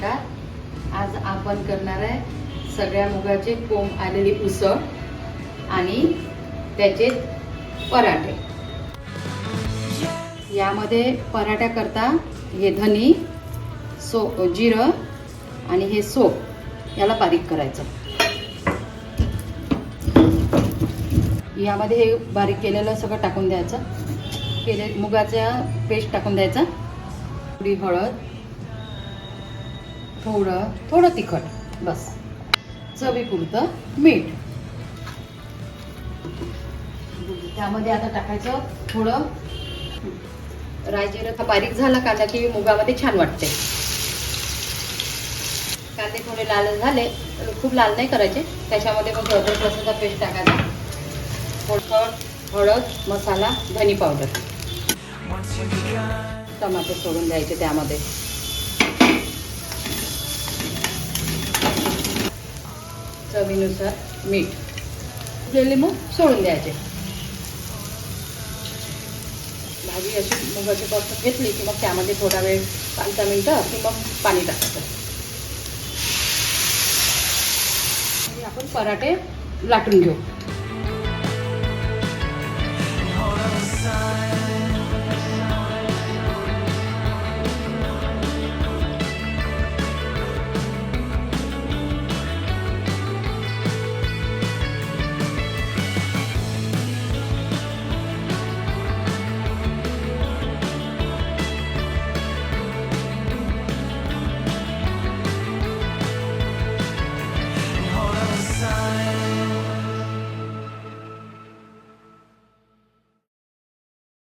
आज आपण करणार आहे सगळ्या मुगाचे कोंब आलेली उसळ आणि त्याचे पराठे. यामध्ये पराठ्याकरता करता हे धनी सो जिरं आणि हे सोप याला बारीक करायचं. यामध्ये हे बारीक केलेलं सगळं टाकून द्यायचं. केले मुगाचा पेस्ट टाकून द्यायचा. थोडी हळद थोडं थोडं तिखट बस. चवीपुरतं मीठ. त्यामध्ये आता टाकायचं थोडं रायजिरं बारीक झाला कांदा की मुगामध्ये छान वाटते. कांदे थोडे लाल झाले खूप लाल नाही करायचे. त्याच्यामध्ये मग अदरक लसूणचा पेस्ट टाकायचा. थोडं हळद मसाला धनी पावडर. टमाटे सोडून द्यायचे त्यामध्ये. चवीनुसार मीठ. गेले मग सोडून द्यायचे. भाजी अशी मुगाची पासून घेतली की मग त्यामध्ये थोडा वेळ पाच दहा मिनटं की मग पाणी टाकायचं. आणि आपण पराठे लाटून घेऊ.